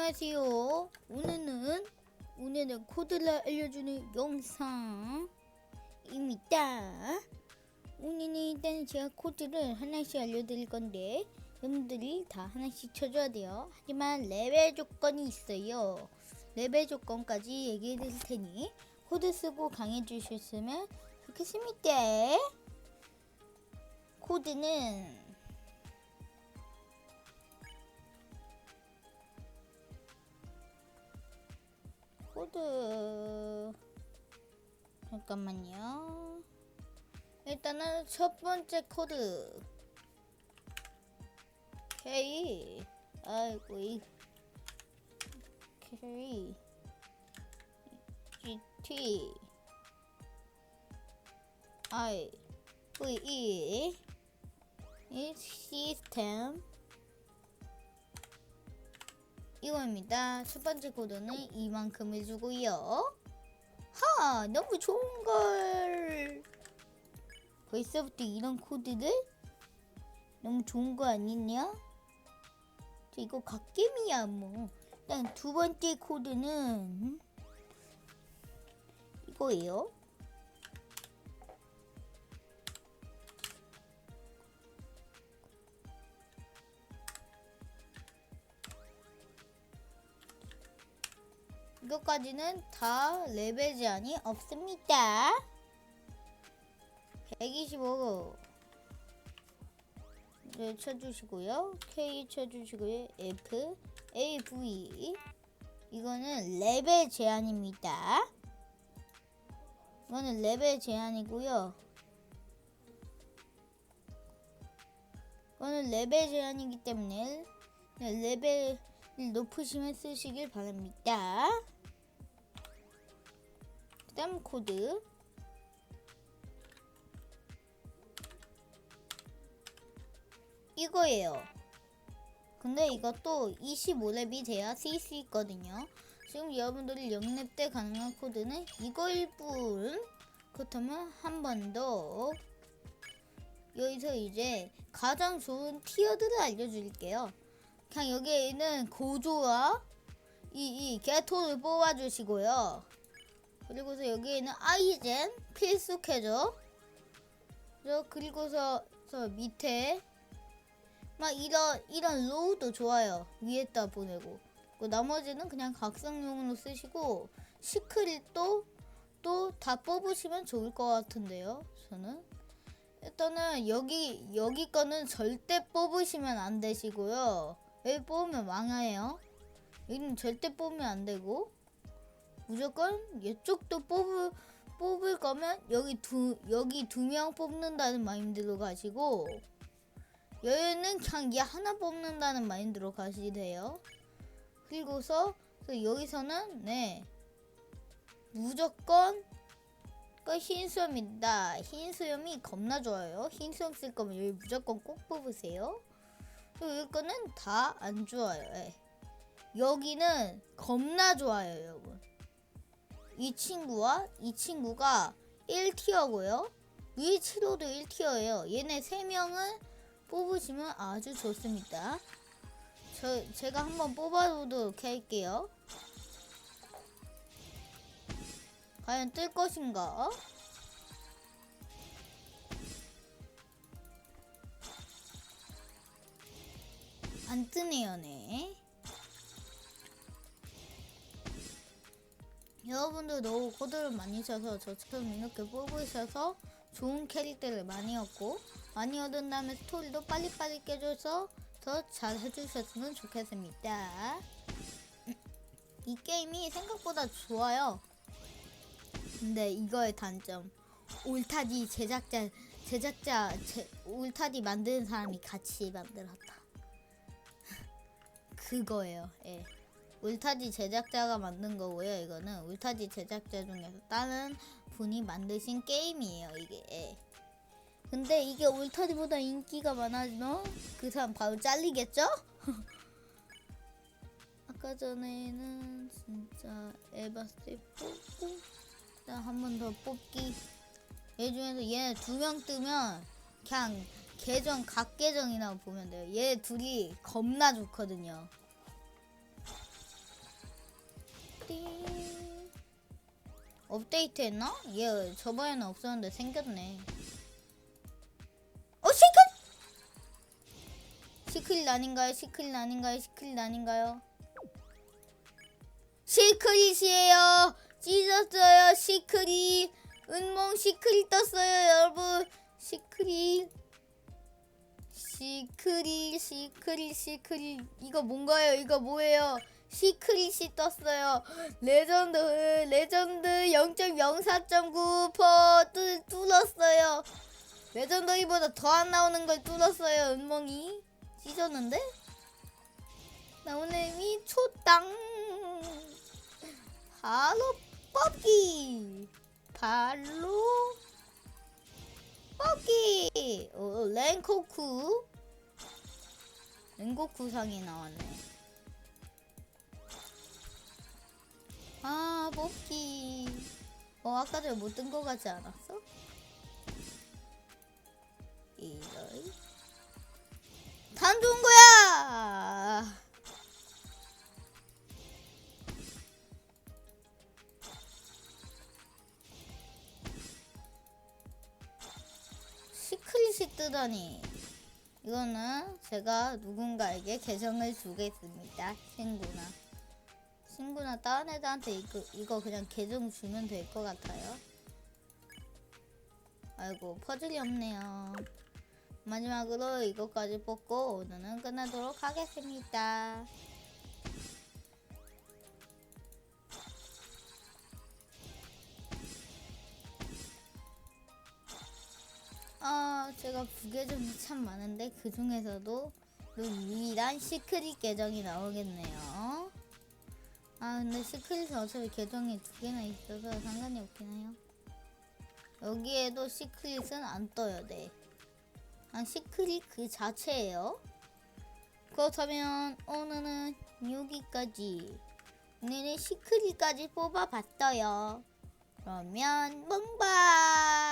안녕하세요. 오늘은 오늘은 코드를 알려주는 영상입니다. 오늘은 일단 제가 코드를 하나씩 알려드릴 건데 여러분들이 다 하나씩 쳐줘야 돼요. 하지만 레벨 조건이 있어요. 레벨 조건까지 얘기해 드릴 테니 코드 쓰고 강해 주셨으면 좋겠습니다. 코드는 코드. 잠깐만요. 일단은 첫 번째 코드. K. 아이고 이 K. GT I V E 이 시스템 이거입니다. 첫 번째 코드는 이만큼을 주고요. 하, 너무 좋은 걸. 벌써부터 이런 코드들 너무 좋은 거 아니냐? 저 이거 갓겜이야 뭐. 일단 두 번째 코드는 이거예요. 이것까지는 다 레벨 제한이 없습니다. 125로 네, 쳐주시고요. K 쳐주시고요. F, A, V 이거는 레벨 제한입니다. 이거는 레벨 제한이고요. 이거는 레벨 제한이기 때문에 레벨 높으시면 쓰시길 바랍니다. 그 다음 코드 이거예요. 근데 이것도 25렙이 돼야 쓸 수 있거든요. 지금 여러분들이 0렙 때 가능한 코드는 이거일 뿐. 그렇다면 한 번 더 여기서 이제 가장 좋은 티어들을 알려드릴게요. 그냥 여기에 있는 고조와 이, 이 게토를 뽑아주시고요. 그리고서 여기에 있는 아이젠 필수 캐죠. 저 그리고서 저 밑에 막 이런 이런 로우도 좋아요. 위에다 보내고. 그 나머지는 그냥 각성용으로 쓰시고 시크릿도 또 다 뽑으시면 좋을 것 같은데요. 저는 일단은 여기 여기 거는 절대 뽑으시면 안 되시고요. 여기 뽑으면 망해요. 여기는 절대 뽑으면 안 되고 무조건 이쪽도 뽑을 뽑을 거면 여기 두 여기 두 명 뽑는다는 마인드로 가시고 여기는 그냥 얘 하나 뽑는다는 마인드로 가시래요. 그리고서 그 여기서는 네 무조건 그 흰수염입니다. 흰 수염이 겁나 좋아요. 흰 수염 쓸 거면 여기 무조건 꼭 뽑으세요. 그리고 이거는 다 안 좋아요. 예. 여기는 겁나 좋아요, 여러분. 이 친구와 이 친구가 1티어고요. 위 치료도 1티어예요. 얘네 3명을 뽑으시면 아주 좋습니다. 저 제가 한번 뽑아보도록 할게요. 과연 뜰 것인가? 안 뜨네요, 네. 여러분들도 코드를 많이 쳐서 저처럼 이렇게 뽑으셔서 좋은 캐릭터를 많이 얻고 많이 얻은 다음에 스토리도 빨리빨리 깨줘서 더 잘 해주셨으면 좋겠습니다. 이 게임이 생각보다 좋아요. 근데 이거의 단점 울타디 제작자 제작자 제, 울타디 만드는 사람이 같이 만들었다. 그거예요. 예. 울타디 제작자가 만든 거고요. 이거는 울타디 제작자 중에서 다른 분이 만드신 게임이에요. 이게. 예. 근데 이게 울타디보다 인기가 많아지면 그 사람 바로 잘리겠죠? 아까 전에는 진짜 에바스 뽑고 한 번 더 뽑기 얘 중에서 얘 두 명 뜨면 그냥 계정 각 계정이나 보면 돼요 얘 둘이 겁나 좋거든요 띠. 업데이트 했나? 얘 저번에는 없었는데 생겼네. 어, 시클! 시클 아닌가요? 시클 아닌가요? 시클 아닌가요? 시크릿이에요. 찢었어요. 시크릿. 은몽 시크릿 떴어요, 여러분. 시크릿. 시크릿, 시크릿, 시크릿. 이거 뭔가요? 이거 뭐예요? 시크릿이 떴어요. 레전드, 레전드 0.04.9% 뚫, 뚫었어요. 레전더리보다 더 안 나오는 걸 뚫었어요, 은몽이. 찢었는데? 힘이 초땅. 바로 뽑기. 발로 뽑기. 오, 랭코쿠. 랭코쿠 상이 나왔네. 아, 뽑기. 어, 아까 전에 못 뜬 거 같지 않았어? 이럴. 단 좋은 거야! 시크릿이 뜨다니. 이거는 제가 누군가에게 계정을 주겠습니다. 친구나. 친구나 다른 애들한테 이거, 이거 그냥 계정 주면 될 것 같아요. 아이고, 퍼즐이 없네요. 마지막으로 이것까지 뽑고 오늘은 끝내도록 하겠습니다. 아, 제가 부계정이 참 많은데 그 중에서도 유일한 시크릿 계정이 나오겠네요. 아, 근데 시크릿은 어차피 계정이 두 개나 있어서 상관이 없긴 해요. 여기에도 시크릿은 안 떠요, 네. 아, 시크릿 그 자체예요. 그렇다면 오늘은 여기까지. 오늘은 시크릿까지 뽑아봤어요. 그러면 멍바